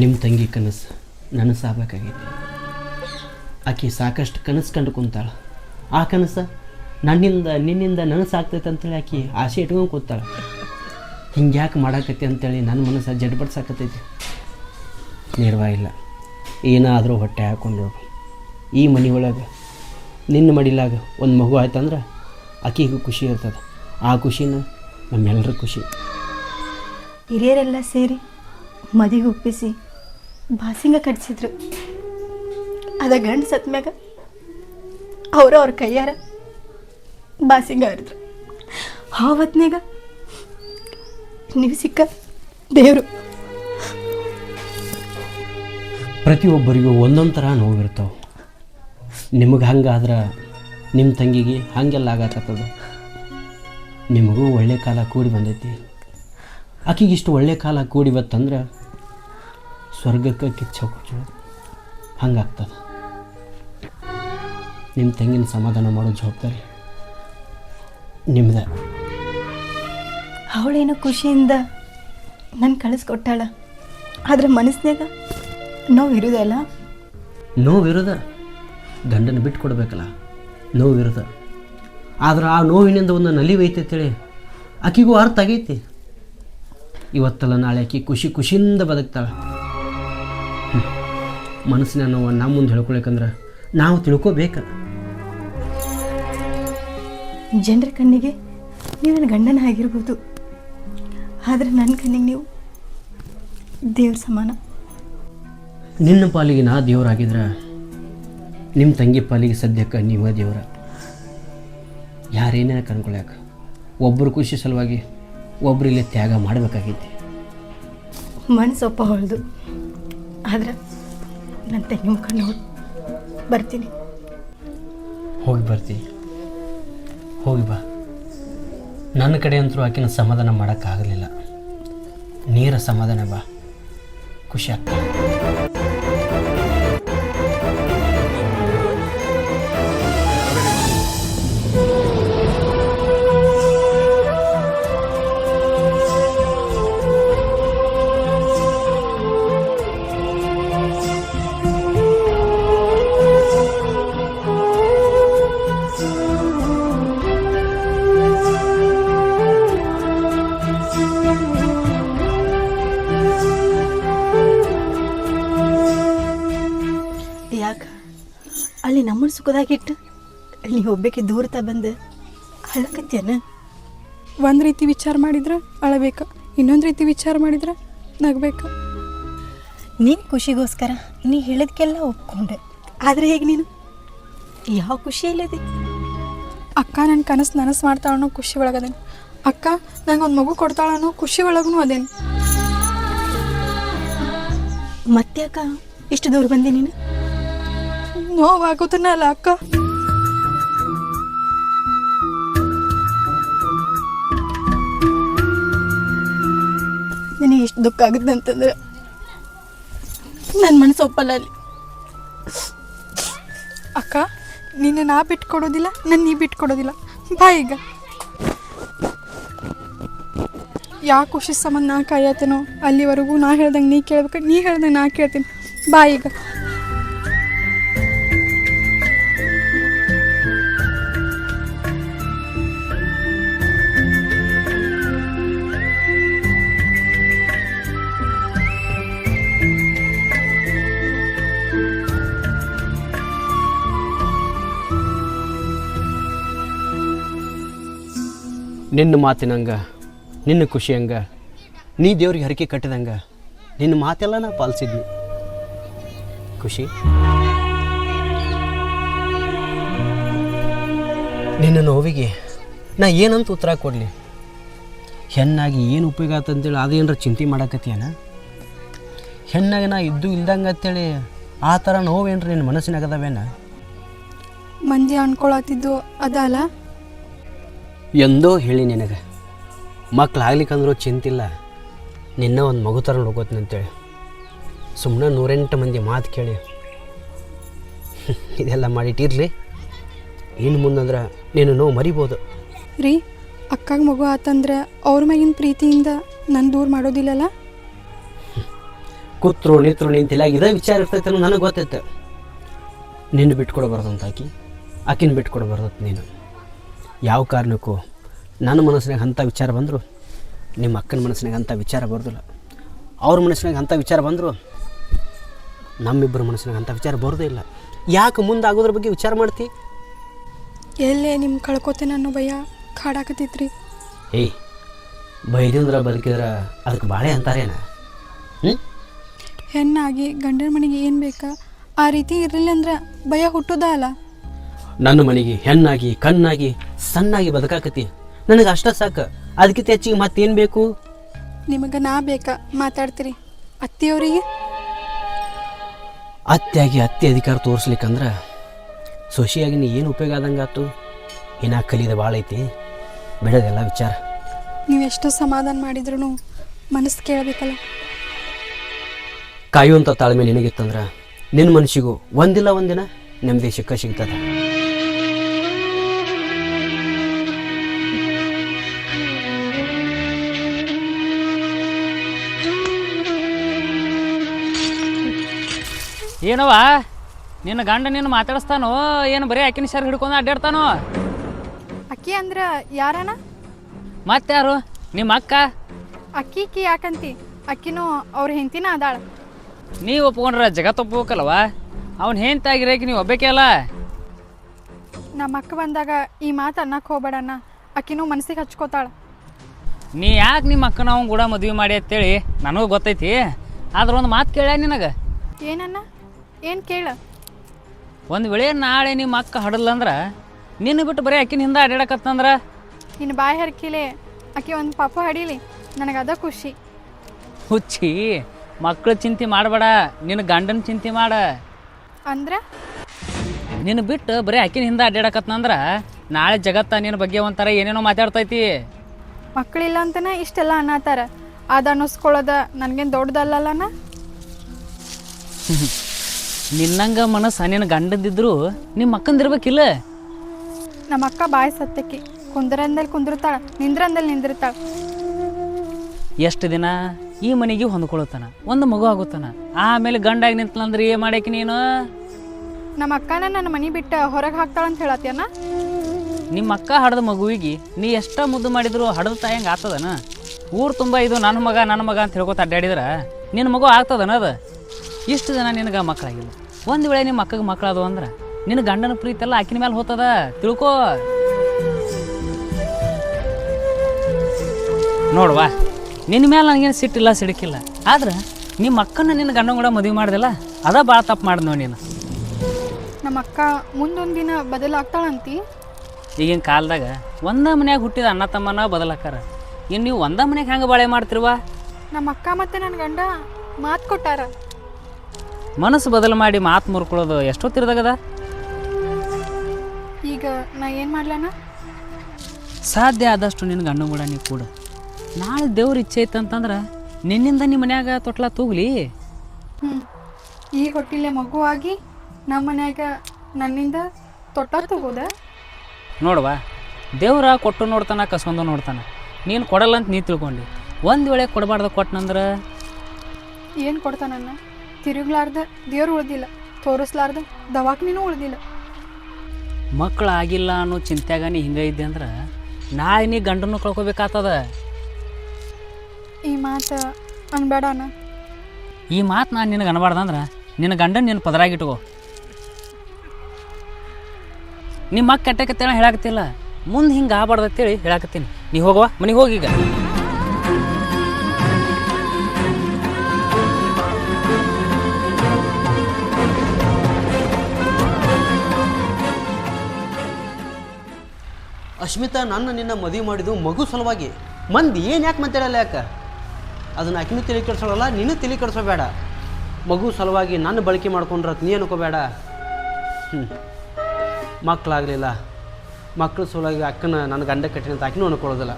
ನಿಮ್ಮ ತಂಗಿ ಕನಸು ನನಸಾಗಬೇಕಾಗೈತಿ ಆಕೆ ಸಾಕಷ್ಟು ಕನಸು ಕಂಡು ಕುಂತಾಳ. ಆ ಕನಸು ನನ್ನಿಂದ, ನಿನ್ನಿಂದ ನನಸಾಗ್ತೈತೆ ಅಂತೇಳಿ ಆಕೆ ಆಸೆ ಇಟ್ಕೊಂಡು ಕೂತಾಳೆ. ಹಿಂಗೆ ಯಾಕೆ ಮಾಡಾಕತ್ತಿ ಅಂತೇಳಿ ನನ್ನ ಮನಸ್ಸು ಜಡ್ಬಡ್ಸಾಕತ್ತೈತಿ. ನಿರ್ವಾಗಿಲ್ಲ ಏನಾದರೂ ಹೊಟ್ಟೆ ಹಾಕ್ಕೊಂಡು ಈ ಮನೆ ಒಳಗೆ ನಿನ್ನ ಮಡಿಲಾಗ ಒಂದು ಮಗು ಆಯ್ತಂದ್ರೆ ಆಕೆಗೂ ಖುಷಿ ಇರ್ತದೆ. ಆ ಖುಷಿನ ನಮ್ಮೆಲ್ಲರ ಖುಷಿ. ಹಿರಿಯರೆಲ್ಲ ಸೇರಿ ಮದಿಗೆ ಒಪ್ಪಿಸಿ ಬಾಸಿಂಗ ಕಟ್ಸಿದ್ರು. ಅದ ಗಂಡು ಸತ್ಮ್ಯಾಗ ಅವರು ಅವ್ರ ಕೈಯಾರ ಬಾಸಿಂಗ ಹರಿದ್ರು. ಆವತ್ನ್ಯಾಗ ನೀವು ಸಿಕ್ಕ ದೇವರು. ಪ್ರತಿಯೊಬ್ಬರಿಗೂ ಒಂದೊಂದು ಥರ ನೋವಿರ್ತಾವೆ ನಿಮಗೆ ಹಂಗಾದ್ರೆ ನಿಮ್ಮ ತಂಗಿಗೆ ಹಾಗೆಲ್ಲ ಆಗತ್ತದ. ನಿಮಗೂ ಒಳ್ಳೆ ಕಾಲ ಕೂಡಿ ಬಂದೈತಿ. ಆಕಿಗಿಷ್ಟು ಒಳ್ಳೆ ಕಾಲ ಕೂಡಿ ಬತ್ತಂದ್ರೆ ಸ್ವರ್ಗಕ್ಕೆ ಕಿಚ್ಚ ಹಂಗಾಗ್ತದೆ. ನಿಮ್ಮ ತಂಗಿನ ಸಮಾಧಾನ ಮಾಡೋ ಜವಾಬ್ದಾರಿ ನಿಮ್ದೆ. ಅವಳೇನು ಖುಷಿಯಿಂದ ನನ್ನ ಕಳಿಸ್ಕೊಟ್ಟಾಳ. ಆದರೆ ಮನಸ್ಸಿನಾಗ ನೋವು ನೋವಿರುದ ನೋವಿರದ ಗಂಡನ ಬಿಟ್ಟು ಕೊಡ್ಬೇಕಲ್ಲ ನೋವಿರುದ ಆದ್ರೆ ಆ ನೋವಿನಿಂದ ಒಂದು ನಲಿವೈತೆ ಅಂತೇಳಿ ಆಕಿಗೂ ಅರ್ಥ ಆಗೈತಿ. ಇವತ್ತಲ್ಲ ನಾಳೆ ಆಕಿ ಖುಷಿ ಖುಷಿಯಿಂದ ಬದುಕ್ತಾಳೆ. ಮನಸ್ಸಿನ ನೋವು ನಮ್ಮ ಮುಂದೆ ಹೇಳ್ಕೊಳಕಂದ್ರೆ ನಾವು ತಿಳ್ಕೋಬೇಕ ಜನರ ಕಣ್ಣಿಗೆ ನೀವು ನನ್ನ ಗಂಡನ ಆಗಿರ್ಬೋದು. ಆದರೆ ನನ್ನ ಕಣ್ಣಿಗೆ ನೀವು ದೇವ್ರ ಸಮಾನ. ನಿನ್ನ ಪಾಲಿಗೆ ನಾ ದೇವರಾಗಿದ್ರೆ ನಿಮ್ಮ ತಂಗಿ ಪಾಲಿಗೆ ಸದ್ಯಕ್ಕೆ ನೀವು ದೇವರ. ಯಾರೇನೇ ಕನ್ಕೊಳ್ಯಾಕ ಒಬ್ಬರು ಖುಷಿ ಸಲುವಾಗಿ ಒಬ್ಬರು ಇಲ್ಲಿ ತ್ಯಾಗ ಮಾಡಬೇಕಾಗೈತಿ ಮನಸ್ಸು ಒಪ್ಪ ಹೊಳ್ದು. ಆದ್ರೆ ನನ್ನ ತಂಗಿ ನೋಡಿ ಬರ್ತೀನಿ. ಹೋಗಿ ಬರ್ತೀನಿ ಹೋಗಿ ಬಾ. ನನ್ನ ಕಡೆ ಅಂತರೂ ಆಕಿನ ಸಮಾಧಾನ ಮಾಡೋಕ್ಕಾಗಲಿಲ್ಲ. ನೀರ ಸಮಾಧಾನ ಬಾ. ಖುಷಿ ಆಗ್ತದೆ ಸುಖದಾಗಿಟ್ಟು ನೀ ಒಬ್ಬಕ್ಕೆ ದೂರತ ಬಂದು. ಅಳಕತ್ತೇನ? ಒಂದು ರೀತಿ ವಿಚಾರ ಮಾಡಿದ್ರೆ ಅಳಬೇಕು ಇನ್ನೊಂದು ರೀತಿ ವಿಚಾರ ಮಾಡಿದ್ರೆ ನಗಬೇಕು. ನೀನು ಖುಷಿಗೋಸ್ಕರ ನೀ ಹೇಳಿದ್ಕೆಲ್ಲ ಒಪ್ಕೊಂಡೆ. ಆದರೆ ಹೇಗೆ ನೀನು? ಯಾವ ಖುಷಿಯಲ್ಲಿದೆ ಅಕ್ಕ ನನ್ನ ಕನಸು ನನಸು ಮಾಡ್ತಾಳ ಅನ್ನೋ ಖುಷಿ ಒಳಗದೇನು ಅಕ್ಕ ನಂಗೆ ಒಂದು ಮಗು ಕೊಡ್ತಾಳ ಅನ್ನೋ ಖುಷಿ ಒಳಗೂ ಅದೇನು? ಮತ್ತೆ ಅಕ್ಕ ಇಷ್ಟು ದೂರ ಬಂದೆ ನೀನು? ನೋವಾಗೋದನ್ನ ಅಲ್ಲ ಅಕ್ಕ? ನಿನಗೆ ಎಷ್ಟು ದುಃಖ ಆಗುತ್ತೆ ಅಂತಂದ್ರೆ ನನ್ನ ಮನಸ್ಸು ಒಪ್ಪಲ್ಲ ಅಲ್ಲಿ. ಅಕ್ಕ, ನಿನ್ನ ನಾ ಬಿಟ್ಕೊಡೋದಿಲ್ಲ ನನ್ನ ನೀ ಬಿಟ್ಕೊಡೋದಿಲ್ಲ. ಬಾ ಈಗ. ಯಾವ ಖುಷಿ ಸಂಬಂಧ ನಾ ಕಾಯತ್ತೇನೋ ಅಲ್ಲಿವರೆಗೂ ನಾ ಹೇಳ್ದಂಗೆ ನೀ ಕೇಳ್ಬೇಕು, ನೀ ಹೇಳ್ದಂಗೆ ನಾ ಕೇಳ್ತೀನಿ. ಬಾ ಈಗ. ನಿನ್ನ ಮಾತಿನಂಗ, ನಿನ್ನ ಖುಷಿ ಖುಷಿಯಂಗ, ನೀ ದೇವ್ರಿಗೆ ಹರಕೆ ಕಟ್ಟಿದಂಗ, ನಿನ್ನ ಮಾತೆಲ್ಲ ನಾ ಪಾಲಿಸಿದ್ವಿ ಖುಷಿ? ನಿನ್ನ ನೋವಿಗೆ ನಾ ಏನಂತ ಉತ್ತರ ಕೊಡಲಿ? ಹೆಣ್ಣಾಗಿ ಏನು ಉಪಯೋಗ ಆತಂತೇಳಿ ಅದೇನರ ಚಿಂತೆ ಮಾಡಾಕತ್ತೀಯನ? ಹೆಣ್ಣಾಗಿ ನಾ ಇದ್ದು ಇಲ್ದಂಗೆ ಅಂತೇಳಿ ಆ ಥರ ನೋವೇನ್ರಿ ನಿನ್ನ ಮನಸ್ಸಿನಾಗ ಅದಾವೇನ ಮಂದಿ ಅನ್ಕೊಳತ್ತಿದ್ದು ಅದಲ್ಲ. ಎಂದೋ ಹೇಳಿ ನಿನಗೆ. ಮಕ್ಳಾಗ್ಲಿಕ್ಕಂದ್ರೂ ಚಿಂತಿಲ್ಲ. ನಿನ್ನ ಒಂದು ಮಗು ಥರ ಹೋಗೋತ್ನಂತೇಳಿ ಅಂತೇಳಿ. ಸುಮ್ಮನೆ ನೂರೆಂಟು ಮಂದಿ ಮಾತು ಕೇಳಿ. ಇದೆಲ್ಲ ಮಾಡಿಟ್ಟಿರಲಿ ಇನ್ನು ಮುಂದಂದ್ರೆ ನೀನು ನೋವು ಮರಿಬೋದು. ರೀ ಅಕ್ಕಾಗ ಮಗು ಆತಂದ್ರೆ ಅವ್ರ ಮ್ಯಾಗಿನ ಪ್ರೀತಿಯಿಂದ ನನ್ನ ದೂರ ಮಾಡೋದಿಲ್ಲಲ್ಲ ಕೂತ್ರು ನಿತ್ರು ನಿಂತಿಲ್ಲ ಇದೇ ವಿಚಾರ ಇರ್ತೈತೆ ಅನ್ನೋ ನನಗೆ ಗೊತ್ತೈತೆ. ನಿನ್ನ ಬಿಟ್ಕೊಡ್ಬಾರ್ದು ಅಂತ ಆಕಿ. ಆಕಿನ ಬಿಟ್ಕೊಡ್ಬಾರ್ದು ನೀನು. ಯಾವ ಕಾರಣಕ್ಕೂ ನನ್ನ ಮನಸ್ಸಿನಾಗ ಅಂಥ ವಿಚಾರ ಬಂದರು ನಿಮ್ಮ ಅಕ್ಕನ ಮನಸ್ಸಿನಾಗ ಅಂಥ ವಿಚಾರ ಬರೋದಿಲ್ಲ. ಅವ್ರ ಮನಸ್ಸಿನಾಗ ಅಂಥ ವಿಚಾರ ಬಂದರು ನಮ್ಮಿಬ್ಬರ ಮನಸ್ಸಿನಾಗ ಅಂಥ ವಿಚಾರ ಬರೋದೇ ಇಲ್ಲ. ಯಾಕೆ ಮುಂದೆ ಆಗೋದ್ರ ಬಗ್ಗೆ ವಿಚಾರ ಮಾಡ್ತಿ? ಎಲ್ಲೇ ನಿಮ್ಮ ಕಳ್ಕೊತೇನೆ ಅನ್ನೋ ಭಯ ಕಾಡಾಕತ್ತೈತ್ರಿ ಏಯ್ ಬೈದಂದ್ರೆ ಬದುಕಿದ್ರೆ ಅದಕ್ಕೆ ಬಾಳೆ ಅಂತಾರೇನ? ಹ್ಞೂ ಹೆಣ್ಣಾಗಿ ಗಂಡನ ಮನೆಗೆ ಏನು ಬೇಕಾ? ಆ ರೀತಿ ಇರಲಿಲ್ಲ ಅಂದ್ರೆ ಭಯ ಹುಟ್ಟೋದ ಅಲ್ಲ? ನನ್ನ ಮನೆಗೆ ಹೆಣ್ಣಾಗಿ ಕಣ್ಣಾಗಿ ಸಣ್ಣಾಗಿ ಬದುಕಾಕತಿ ನನಗೆ ಅಷ್ಟ ಸಾಕು. ಅದಕ್ಕಿಂತ ಹೆಚ್ಚಿಗೆ ಮತ್ತೇನು ಬೇಕು? ನಿಮಗೆ ನಾ ಬೇಕಾ ಮಾತಾಡ್ತೀರಿ. ಅತ್ತಿಯವರಿಗೆ? ಅತ್ತೆಯಾಗಿ ಅತ್ತೆ ಅಧಿಕಾರ ತೋರಿಸ್ಲಿಕ್ಕಂದ್ರೆ ಸೊಸೆಯಾಗಿ ನೀ ಏನು ಉಪಯೋಗ ಆದಂಗೆ ಆತು? ಇನ್ನ ಕಲಿದ ಭಾಳ ಐತಿ. ಬಿಡೋದೆಲ್ಲ ವಿಚಾರ. ನೀವು ಎಷ್ಟು ಸಮಾಧಾನ ಮಾಡಿದ್ರು ಮನಸ್ಸು ಕೇಳಬೇಕಲ್ಲ. ಕಾಯುವಂಥ ತಾಳ್ಮೆ ನಿನಗಿತ್ತಂದ್ರೆ ನಿನ್ನ ಮನಸ್ಸಿಗೂ ಒಂದಿಲ್ಲ ಒಂದಿನ ನೆಮ್ಮದಿ ಸಿಕ್ಕ ಸಿಗ್ತದೆ. ಏನವ ನಿನ್ನ ಗಂಡ ನಿನ್ನ ಮಾತಾಡಿಸ್ತಾನೋ? ಏನು ಬರೀ ಆಕಿನ ಶರ್ ಹಿಡ್ಕೊಂಡು ಅಡ್ಡಾಡ್ತಾನೋ? ಅಕ್ಕಿ ಅಂದ್ರ ಯಾರನ ಮತ್ತಾರು ನಿಮ್ಮ ಅಕ್ಕ? ಅಕ್ಕಿ ಕಿ ಯಾಕಂತಿ? ಅಕ್ಕಿನೂ ಅವ್ರ ಹೆಂಡತಿನ ಅದಾಳ. ನೀವು ಒಪ್ಕೊಂಡ್ರೆ ಜಗತ್ತು ಒಪ್ಬೇಕಲ್ವ ಅವ್ನು ಹೆಂತಾಗಿರಕ್ಕೆ ನೀವು ಒಬ್ಬೇಕೆ ಅಲ್ಲ? ನಮ್ಮ ಅಕ್ಕ ಬಂದಾಗ ಈ ಮಾತು ಅನ್ನಕ್ಕೆ ಹೋಗ್ಬೇಡಣ್ಣ. ಅಕ್ಕಿನೂ ಮನಸ್ಸಿಗೆ ಹಚ್ಕೋತಾಳ. ನೀ ಯಾಕೆ ನಿಮ್ಮ ಅಕ್ಕನ ಅವ್ನು ಕೂಡ ಮದುವೆ ಮಾಡಿ ಅಂತೇಳಿ ನನಗೂ ಗೊತ್ತೈತಿ. ಆದ್ರೆ ಒಂದು ಮಾತು ಕೇಳ ನಿನಗೆ? ಏನನ್ನ ಏನು ಕೇಳ? ಒಂದು ವೇಳೆ ನಾಳೆ ನಿಮ್ಮ ಅಕ್ಕ ಹಡಲ್ಲಂದ್ರ ನಿನ್ನ ಬಿಟ್ಟು ಬರೀ ಅಕ್ಕಿನ ಹಿಂದೆ ಅಡ್ಡಾಡಕತ್ತಂದ್ರೆ ನಿನ್ನ ಬಾಯಿ ಹರಕಿಲೆ ಅಕ್ಕಿ ಒಂದು ಪಾಪ ಹಡೀಲಿ ನನಗೆ ಅದ ಖುಷಿ. ಹುಚ್ಚಿ ಮಕ್ಕಳು ಚಿಂತೆ ಮಾಡಬೇಡ ನಿನ್ನ ಗಂಡನ ಚಿಂತೆ ಮಾಡ. ಅಂದ್ರೆ? ನಿನ್ನ ಬಿಟ್ಟು ಬರೀ ಅಕ್ಕಿನ ಹಿಂದೆ ಅಡ್ಡಾಡಕತ್ತಂದ್ರ ನಾಳೆ ಜಗತ್ತ ನಿನ್ನ ಬಗ್ಗೆ ಒಂಥರ ಏನೇನೋ ಮಾತಾಡ್ತೈತಿ. ಮಕ್ಕಳಿಲ್ಲ ಅಂತನ ಇಷ್ಟೆಲ್ಲ ಅನ್ನತಾರ. ಅದ ಅನ್ನಿಸ್ಕೊಳ್ಳೋದ ನನಗೇನು ದೊಡ್ಡದಲ್ಲಲ್ಲನ? ನಿನ್ನಂಗ ಮನಸ್ಸು ನಿನ್ನ ಗಂಡದಿದ್ರು ನಿಮ್ಮ ಅಕ್ಕಂದಿರ್ಬೇಕಿಲ್ಲ ನಮ್ಮ ಅಕ್ಕ ಬಾಯಿ ಸತ್ತಕ್ಕಿ. ಕುಂದ್ರಂದಲ್ಲಿ ಕುಂದಿರ್ತಾಳ ನಿಂದ್ರಂದಲ್ಲಿ ನಿಂದಿರ್ತಾಳ ಎಷ್ಟು ದಿನ? ಈ ಮನೆಗೆ ಹೊಂದ್ಕೊಳತಾನ ಒಂದು ಮಗು ಆಗುತ್ತಾನ ಆಮೇಲೆ ಗಂಡಾಗಿ ನಿಂತಲಂದ್ರೆ ಏನು ಮಾಡ್ಯಾಕಿ ನೀನು? ನಮ್ಮ ಅಕ್ಕನ ನನ್ನ ಮನೆ ಬಿಟ್ಟು ಹೊರಗೆ ಹಾಕ್ತಾಳಂತ ಹೇಳತ್ತೀಯನ ನಿಮ್ಮ ಅಕ್ಕ ಹಡದ ಮಗುವಿಗೆ ನೀ ಎಷ್ಟ ಮುದ್ದು ಮಾಡಿದ್ರು ಹಡದ ತಾಯಂಗೆ ಆಗ್ತದನ? ಊರು ತುಂಬ ಇದು ನನ್ನ ಮಗ ನನ್ನ ಮಗ ಅಂತ ಹೇಳ್ಕೊತ ಅಡ್ಡಾಡಿದ್ರೆ ನಿನ್ನ ಮಗು ಆಗ್ತದನ ಅದು? ಇಷ್ಟು ಜನ ನಿನಗೆ ಮಕ್ಕಳಾಗಿಲ್ಲ ಒಂದು ವೇಳೆ ನಿಮ್ಮ ಅಕ್ಕಗೆ ಮಕ್ಕಳದು ಅಂದ್ರೆ ನಿನ್ನ ಗಂಡನ ಪ್ರೀತಿ ಎಲ್ಲ ಆಕಿನ ಮೇಲೆ ಹೋತದ? ತಿಳ್ಕೋ. ನೋಡ್ವಾ ನಿನ್ನ ಮೇಲೆ ನನಗೇನು ಸಿಟ್ಟಿಲ್ಲ ಸಿಡಕಿಲ್ಲ. ಆದ್ರೆ ನಿಮ್ಮ ಅಕ್ಕನ ನಿನ್ನ ಗಂಡನ ಕೂಡ ಮದುವೆ ಮಾಡ್ದಲ್ಲ? ಅದ ಭಾಳ ತಪ್ಪು ಮಾಡಿದ್ನೋ ನೋಡಿ ನೀನು. ನಮ್ಮ ಅಕ್ಕ ಮುಂದೊಂದು ದಿನ ಬದಲಾಗ್ತಾಳಂತಿ. ಈಗಿನ ಕಾಲದಾಗ ಒಂದ ಮನ್ಯಾಗ ಹುಟ್ಟಿದ ಅಣ್ಣ ತಮ್ಮನ ಬದಲಾಕಾರ. ಇನ್ನು ನೀವು ಒಂದ ಮನ್ಯಾಗ ಹೆಂಗೆ ಬಾಳೆ ಮಾಡ್ತಿರುವ? ನಮ್ಮ ಅಕ್ಕ ಮತ್ತೆ ನನ್ನ ಗಂಡ ಮಾತು ಕೊಟ್ಟಾರ. ಮನಸ್ಸು ಬದಲು ಮಾಡಿ ಮಾತು ಮುರ್ಕೊಳ್ಳೋದು ಎಷ್ಟೊತ್ತಿರ್ದಾಗದ? ಈಗ ನಾ ಏನು ಮಾಡ್ಲಣ್ಣ? ಸಾಧ್ಯ ಆದಷ್ಟು ನಿನ್ನ ಗಂಡು ಕೂಡ ನೀವು ಕೂಡ. ನಾಳೆ ದೇವ್ರ ಇಚ್ಛೆ ಇತ್ತಂತಂದ್ರೆ ನಿನ್ನಿಂದ ನಿಮ್ಮ ಮನ್ಯಾಗ ತೊಟ್ಲ ತೂಗ್ಲಿ. ಹ್ಞೂ ಈ ಹೊಟ್ಟಿಲೆ ಮಗುವಾಗಿ ನಮ್ಮ ಮನ್ಯಾಗ ನನ್ನಿಂದ ತೊಟ್ಟ ತಗೋದ? ನೋಡುವ ದೇವ್ರ ಕೊಟ್ಟು ನೋಡ್ತಾನ ಕಸ್ಕೊಂಡು ನೋಡ್ತಾನೆ. ನೀನು ಕೊಡಲ್ಲ ಅಂತ ನೀ ತಿಳ್ಕೊಂಡು. ಒಂದು ವೇಳೆ ಕೊಡಬಾರ್ದ ಕೊಟ್ಟನಂದ್ರೆ ಏನು ಕೊಡ್ತಾನನ್ನ ತಿರುಗ್ಲಾರ್ದ ದೇವ್ರು ಉಳ್ದಿಲ್ಲ ತೋರಿಸ್ಲಾರ್ದ ದವಾಖಾನಿನೂ ಉಳ್ದಿಲ್ಲ. ಮಕ್ಕಳು ಆಗಿಲ್ಲ ಅನ್ನೋ ಚಿಂತ್ಯಾಗ ನೀ ಹಿಂಗೆ ಇದ್ದೆ ಅಂದ್ರೆ ನಾಳೆ ನೀ ಗಂಡನ್ನು ಕಳ್ಕೊಬೇಕಾಗ್ತದ ಈ ಮಾತು ಅನ್ಬೇಡ ಈ ಮಾತು ನಾನು ನಿನಗೆ ಅನ್ಬಾರ್ದಂದ್ರೆ ನಿನ್ನ ಗಂಡನ ನಿನ್ನ ಪದರಾಗಿಟ್ಕೋ. ನಿಮ್ಮ ಮಕ್ಕ ಕೆಟ್ಟಕತ್ತೇಳ ಹೇಳಾಕತ್ತಿಲ್ಲ. ಮುಂದೆ ಹಿಂಗೆ ಆಗ್ಬಾರ್ದು ಅಂತೇಳಿ ಹೇಳಾಕತ್ತೀನಿ. ನೀ ಹೋಗವ ಮನೆಗೆ ಹೋಗೀಗ ಅಶ್ಮಿತಾ ನನ್ನ ನಿನ್ನ ಮದುವೆ ಮಾಡಿದ್ದು ಮಗು ಸಲುವಾಗಿ. ಮಂದಿ ಏನು ಯಾಕೆ ಮಾತಾಡಲ್ಲ ಯಾಕೆ? ಅದನ್ನ ಆಕಿನೂ ತಲೆ ಕೆಡಿಸೋಳಲ್ಲ ನೀನು ತಲೆ ಕೆಡ್ಸೋಬೇಡ ಮಗು ಸಲುವಾಗಿ ನನ್ನ ಬಳಕೆ ಮಾಡ್ಕೊಂಡ್ರೆ ನೀ ಅನ್ಕೋಬೇಡ. ಹ್ಞೂ ಮಕ್ಕಳಾಗಲಿಲ್ಲ ಮಕ್ಕಳು ಸಲುವಾಗಿ ಅಕ್ಕನ ನನ್ನ ಗಂಡ ಕಟ್ಟಿನ ಅಂತ ಆಕಿನೂ ಅನ್ಕೊಳ್ಳೋದಿಲ್ಲ.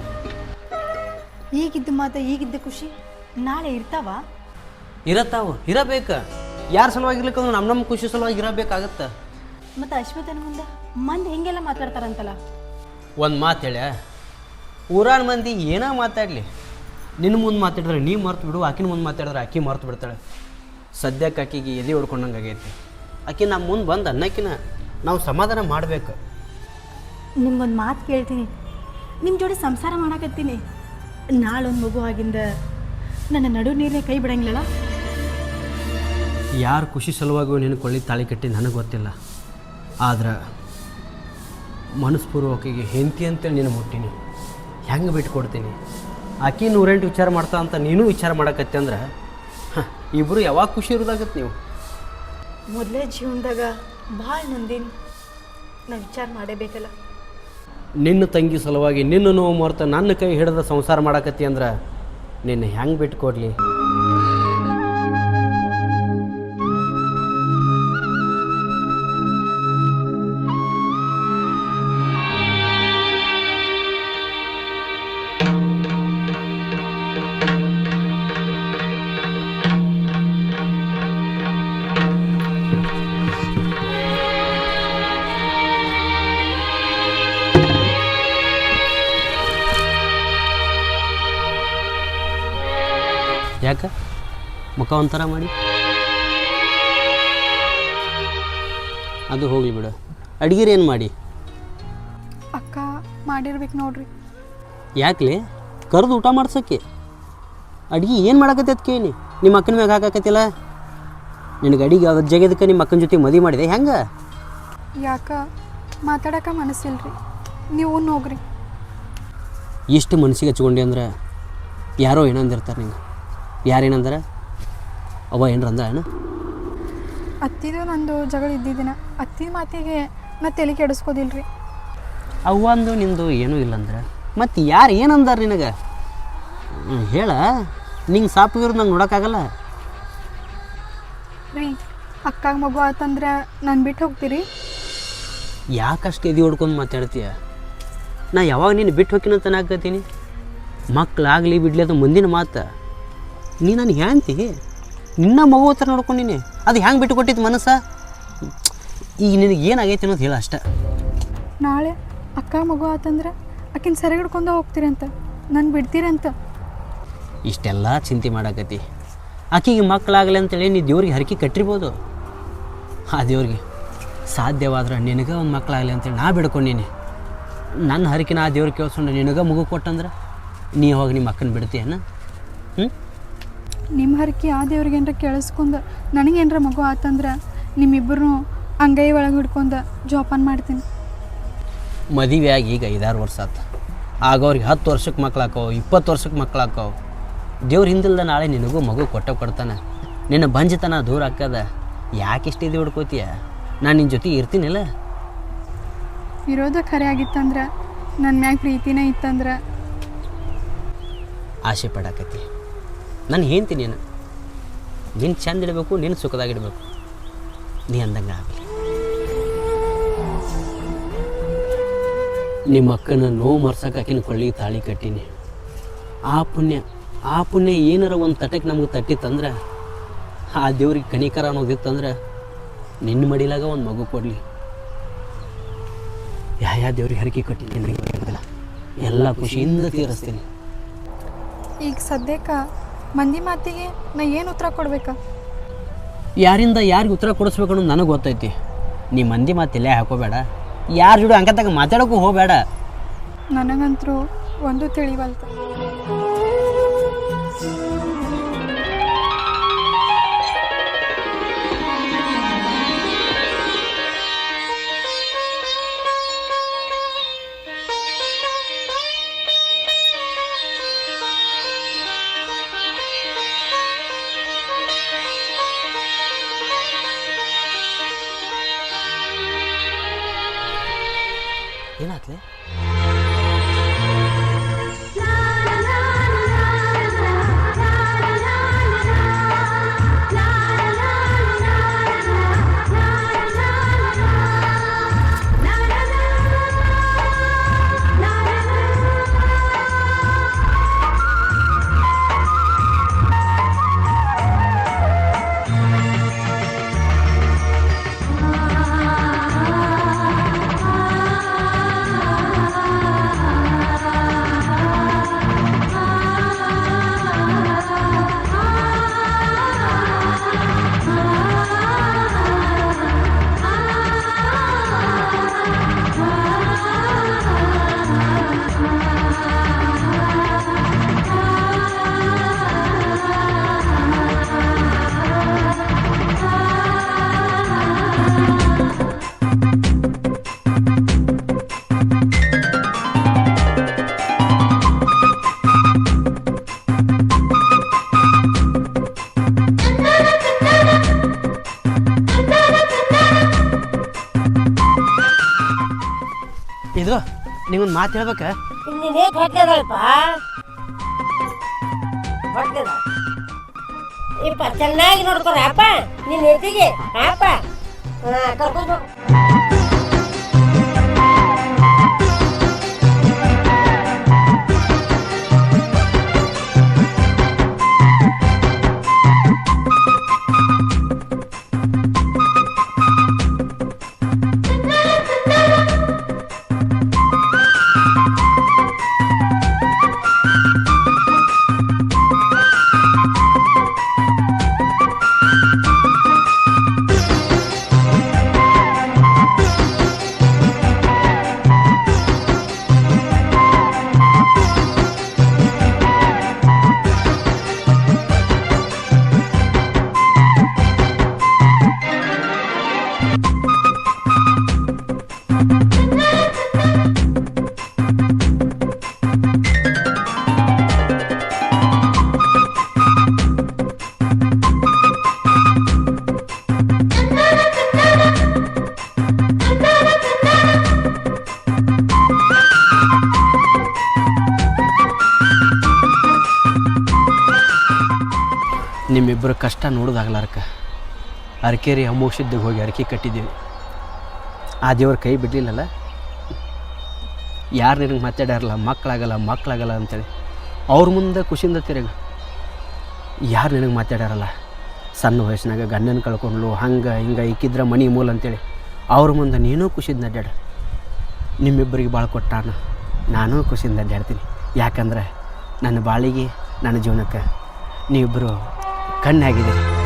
ಈಗಿದ್ದ ಮಾತು ಈಗಿದ್ದ ಖುಷಿ. ನಾಳೆ ಇರ್ತಾವ? ಇರತ್ತಾವು ಇರಬೇಕು. ಯಾರ ಸಲುವಾಗಿರ್ಲಿಕ್ಕಂದ್ರೆ ನಮ್ಮ ನಮ್ಮ ಖುಷಿ ಸಲುವಾಗಿ ಇರಬೇಕಾಗತ್ತೆ. ಮತ್ತು ಅಶ್ವಥನ ಮುಂದೆ ಮಂದಿ ಹಿಂಗೆಲ್ಲ ಮಾತಾಡ್ತಾರಂತಲ್ಲ? ಒಂದು ಮಾತು ಹೇಳ್ಯ ಊರಾನ ಮಂದಿ ಏನೋ ಮಾತಾಡಲಿ? ನಿನ್ನ ಮುಂದೆ ಮಾತಾಡಿದ್ರೆ ನೀ ಮರ್ತು ಬಿಡು ಆಕಿನ ಮುಂದೆ ಮಾತಾಡಿದ್ರೆ ಆಕಿ ಮರ್ತು ಬಿಡ್ತಾಳೆ. ಸದ್ಯಕ್ಕೆ ಆಕಿಗೆ ಎದೆ ಹೊಡ್ಕೊಂಡಂಗೆ ಆಗೈತಿ. ಆಕೆ ನಮ್ಮ ಮುಂದೆ ಬಂದು ಅನ್ನಕಿನ ನಾವು ಸಮಾಧಾನ ಮಾಡಬೇಕು. ನಿಮ್ಗೊಂದು ಮಾತು ಕೇಳ್ತೀನಿ. ನಿಮ್ಮ ಜೋಡಿ ಸಂಸಾರ ಮಾಡಾಕತ್ತೀನಿ. ನಾಳೊಂದು ಮಗು ಆಗಿಂದ ನನ್ನ ನಡು ನೀರೇ ಕೈ ಬಿಡಂಗಿಲ್ಲ ಯಾರು ಖುಷಿ ಸಲುವಾಗಿ ನಿನ್ನ ಕೊಳ್ಳಿ ತಾಳಿ ಕಟ್ಟಿ ನನಗೆ ಗೊತ್ತಿಲ್ಲ. ಆದ್ರೆ ಮನಸ್ಪೂರ್ವಕಿಗೆ ಹೆಂಡತಿ ಅಂತೇಳಿ ನೀನು ಮುಟ್ಟಿನಿ ಹೆಂಗೆ ಬಿಟ್ಟು ಕೊಡ್ತೀನಿ? ಆಕಿ ನೂರೆಂಟು ವಿಚಾರ ಮಾಡ್ತಾ ಅಂತ ನೀನು ವಿಚಾರ ಮಾಡಕತ್ತೆ ಅಂದ್ರೆ ಇಬ್ಬರು ಯಾವಾಗ ಖುಷಿ ಇರೋದಾಗತ್ತೆ ನೀವು? ಮೊದಲೇ ಜೀವನದಾಗ ಭಾಳ ನೊಂದೀನಿ. ನಾನು ವಿಚಾರ ಮಾಡೇಬೇಕಲ್ಲ. ನಿನ್ನ ತಂಗಿ ಸಲುವಾಗಿ ನಿನ್ನ ನೋವು ಮರ್ತ ನನ್ನ ಕೈ ಹಿಡಿದ ಸಂಸಾರ ಮಾಡಕತ್ತಿ ಅಂದ್ರೆ ನಿನ್ನ ಹೆಂಗೆ ಬಿಟ್ಟು ಯಾಕೆ? ಮುಖ ಒಂಥರ ಮಾಡಿ. ಅದು ಹೋಗಲಿ ಬಿಡು. ಅಡ್ಗಿರಿ ಏನು ಮಾಡಿ? ಅಕ್ಕ ಮಾಡಿರ್ಬೇಕು ನೋಡ್ರಿ. ಯಾಕಲೇ? ಕರೆದು ಊಟ ಮಾಡ್ಸೋಕ್ಕೆ. ಅಡ್ಗೆ ಏನು ಮಾಡಕತ್ತೈತೆ ಕೇಳಿ. ನಿಮ್ಮ ಅಕ್ಕನ ಮ್ಯಾಗ ಹಾಕಾಕತ್ತಿಲ್ಲ? ನಿನಗೆ ಅಡಿಗೆ ಅದ್ರ ಜಗದಕ್ಕೆ ನಿಮ್ಮ ಅಕ್ಕನ ಜೊತೆ ಮದುವೆ ಮಾಡಿದೆ? ಹೆಂಗೆ? ಯಾಕ? ಮಾತಾಡಕ ಮನಸ್ಸಿಲ್ರಿ. ನೀವು ಹೋಗ್ರಿ ಇಷ್ಟು ಮನಸ್ಸಿಗೆ ಹಚ್ಕೊಂಡೆ ಅಂದ್ರೆ ಯಾರೋ ಏನಂದಿರ್ತಾರೆ ನಿಂಗೆ. ಯಾರೇನಂದಾರ? ಅವ ಏನ್ರ ಅಂದ ಏನು? ಅತ್ತಿದು ನಂದು ಜಗಳ ಇದ್ದಿದ್ದಿನ ಅತ್ತಿ ಮಾತಿಗೆ ನಾ ತಲೆ ಕೆಡಿಸ್ಕೋದಿಲ್ರಿ. ಅವ್ವಂದು ನಿಂದು ಏನೂ ಇಲ್ಲಂದ್ರೆ? ಮತ್ತು ಯಾರು ಏನಂದಾರ ನಿನಗೆ? ಹ್ಮ್, ಹೇಳ. ನಿಂಗೆ ಸಾಪಿಗಿರೋದು ನಂಗೆ ನೋಡೋಕ್ಕಾಗಲ್ಲ? ರೀ ಅಕ್ಕಾಗ ಮಗು ಆತಂದ್ರೆ ನಾನು ಬಿಟ್ಟು ಹೋಗ್ತೀರಿ? ಯಾಕಷ್ಟು ಎದೆ ಹೊಡ್ಕೊಂಡು ಮಾತಾಡ್ತೀಯ? ನಾ ಯಾವಾಗ ನೀನು ಬಿಟ್ಟು ಹೋಗಿನ ಅಂತ ನಾಕತ್ತೀನಿ ಮಕ್ಕಳಾಗಲಿ ಬಿಡ್ಲಿ ಅದು ಮುಂದಿನ ಮಾತು. ನೀ ನಾನು ಹೆಂಡ್ತಿ ನಿನ್ನ ಮಗು ಹತ್ರ ನೋಡ್ಕೊಂಡಿನಿ ಅದು ಹೆಂಗೆ ಬಿಟ್ಟು ಕೊಟ್ಟಿದ್ದು ಮನಸ್ಸ? ಈಗ ನಿನಗೆ ಏನಾಗೈತೆ ಅನ್ನೋದು ಹೇಳ ಅಷ್ಟೆ. ನಾಳೆ ಅಕ್ಕ ಮಗು ಆತಂದ್ರೆ ಆಕಿನ ಸೆರೆ ಹಿಡ್ಕೊಂಡು ಹೋಗ್ತೀರಂತ. ನಾನು ಬಿಡ್ತೀರಂತ. ಇಷ್ಟೆಲ್ಲ ಚಿಂತೆ ಮಾಡಾಕತಿ ಆಕಿಗೆ ಮಕ್ಕಳಾಗಲಿ ಅಂತೇಳಿ ನೀ ದೇವ್ರಿಗೆ ಹರಕೆ ಕಟ್ಟಿರ್ಬೋದು. ಆ ದೇವ್ರಿಗೆ ಸಾಧ್ಯವಾದ್ರೆ ನಿನಗೆ ಒಂದು ಮಕ್ಕಳಾಗಲಿ ಅಂತೇಳಿ ನಾ ಬಿಡ್ಕೊಂಡೀನಿ. ನನ್ನ ಹರಕಿನ ಆ ದೇವ್ರಿಗೆ ಕೇಳಿಸ್ಕೊಂಡು ನಿನಗೆ ಮಗು ಕೊಟ್ಟಂದ್ರೆ ನೀ ಹೋಗಿ ನಿಮ್ಮ ಅಕ್ಕನ ಬಿಡ್ತೀಯನ? ಹ್ಞೂ ನಿಮ್ಮ ಹರಕೆ ಆ ದೇವ್ರಿಗೆ ಏನ್ರ ಕೇಳಿಸ್ಕೊಂಡು ನನಗೇನರ ಮಗು ಆತಂದ್ರೆ ನಿಮ್ಮಿಬ್ಬರು ಅಂಗೈ ಒಳಗೆ ಹಿಡ್ಕೊಂಡು ಜೋಪಾನ ಮಾಡ್ತೀನಿ. ಮದುವೆ ಆಗಿ ಈಗ ಐದಾರು ವರ್ಷ ಆತ. ಆಗ ಅವ್ರಿಗೆ ಹತ್ತು ವರ್ಷಕ್ಕೆ ಹಾಕೋ ಇಪ್ಪತ್ತು ವರ್ಷಕ್ಕೆ ಮಕ್ಳಾಕವು ದೇವ್ರ ಹಿಂದಿಲ್ದ ನಾಳೆ ನಿನಗೂ ಮಗು ಕೊಟ್ಟ ಕೊಡ್ತಾನೆ. ನಿನ್ನ ಬಂಜಿತನ ದೂರ ಹಾಕದ ಯಾಕೆ ಇಷ್ಟು ಇದು ಹಿಡ್ಕೋತೀಯ? ನಾನು ನಿನ್ನ ಜೊತೆ ಇರ್ತೀನಿಲ್ಲ. ಇರೋದ ಖರೆ ಆಗಿತ್ತಂದ್ರೆ ನನ್ನ ಮ್ಯಾಗ ಪ್ರೀತಿನೇ ಇತ್ತಂದ್ರೆ. ಆಸೆ ಪಡಾಕತಿ ನಾನು ಹೇಳ್ತೀನಿ ನೀನು. ನಿನ್ನ ಚಂದ ಇಡಬೇಕು ನಿನ್ನ ಸುಖದಾಗಿಡಬೇಕು ನೀ ಅಂದಂಗೆ ಆಗಲಿ. ನಿಮ್ಮ ಅಕ್ಕನ ನೋವು ಮರ್ಸಕ್ಕೆ ಆಕಿನ ಕೊಳ್ಳಿಗೆ ತಾಳಿ ಕಟ್ಟೀನಿ. ಆ ಪುಣ್ಯ ಆ ಪುಣ್ಯ ಏನಾರ ಒಂದು ತಟಕ್ಕೆ ನಮ್ಗೆ ತಟ್ಟಿತ್ತಂದ್ರೆ, ಆ ದೇವ್ರಿಗೆ ಕಣಿಕರ ಅನ್ನೋದಿತ್ತಂದ್ರೆ, ನಿನ್ನ ಮಡಿಲಾಗ ಒಂದು ಮಗು ಕೊಡಲಿ. ಯಾ ಯಾ ದೇವ್ರಿಗೆ ಹರಕೆ ಕಟ್ಟಿನಿ ನನಗೆ ಎಲ್ಲ ಖುಷಿಯಿಂದ ತೀರಿಸ್ತೀನಿ. ಈಗ ಸದ್ಯಕ್ಕೆ ಮಂದಿ ಮಾತಿಗೆ ನಾ ಏನು ಉತ್ತರ ಕೊಡ್ಬೇಕಾ? ಯಾರಿಂದ ಯಾರಿಗೆ ಉತ್ತರ ಕೊಡಿಸ್ಬೇಕು ಅನ್ನೋದು ನನಗೆ ಗೊತ್ತೈತಿ. ನೀ ಮಂದಿ ಮಾತು ಇಲ್ಲೇ ಹಾಕೋಬೇಡ. ಯಾರ ಜೋಡಿ ಅಂಕತಾಗ ಮಾತಾಡೋಕ್ಕೂ ಹೋಗಬೇಡ. ನನಗಂತರೂ ಒಂದು ತಿಳಿವಲ್ತು. ಇದು ನಿಂಗೊಂದು ಮಾತು ಹೇಳ್ಬೇಕ? ಚೆನ್ನಾಗಿ ನೋಡ್ಕೊರ ಅಪ್ಪ. ನಿನ್ನ ಹೆತ್ತಿಗೆ ಅಪ್ಪ. ಕರ್ಕೊಂಡು ನಿಮ್ಮಿಬ್ಬರು ಕಷ್ಟ ನೋಡೋದಾಗ್ಲಾರ್ಕ ಅರಕೇರಿ ಅಮೋಕ್ಷಿದ್ದಾಗ ಹೋಗಿ ಅರಕೆ ಕಟ್ಟಿದ್ದೀವಿ. ಆ ದೇವ್ರ ಕೈ ಬಿಡಲಿಲ್ಲಲ್ಲ? ಯಾರು ನಿನಗೆ ಮಾತಾಡ್ಯಾರಲ್ಲ? ಮಕ್ಕಳಾಗಲ್ಲ ಮಕ್ಕಳಾಗಲ್ಲ ಅಂತೇಳಿ. ಅವ್ರ ಮುಂದೆ ಖುಷಿಯಿಂದ ತಿರುಗ. ಯಾರು ನಿನಗೆ ಮಾತಾಡ್ಯಾರಲ್ಲ? ಸಣ್ಣ ವಯಸ್ಸಿನಾಗ ಗಂಡನ ಕಳ್ಕೊಂಡ್ಲು, ಹಂಗೆ, ಹಿಂಗೆ ಇಕ್ಕಿದ್ರೆ ಮನೆ ಮೂಲ ಅಂತೇಳಿ. ಅವ್ರ ಮುಂದೆ ನೀನು ಖುಷಿಯಿಂದ ಅಡ್ಡಾಡ ನಿಮ್ಮಿಬ್ಬರಿಗೆ ಭಾಳ ಕೊಟ್ಟಾನ. ನಾನು ಖುಷಿಯಿಂದ ಅಡ್ಡಾಡ್ತೀನಿ ಯಾಕಂದ್ರೆ ನನ್ನ ಬಾಳಿಗೆ, ನನ್ನ ಜೀವನಕ್ಕೆ ನೀವಿಬ್ಬರು ಕಣ್ಣಾಗಿದ್ದೀರಿ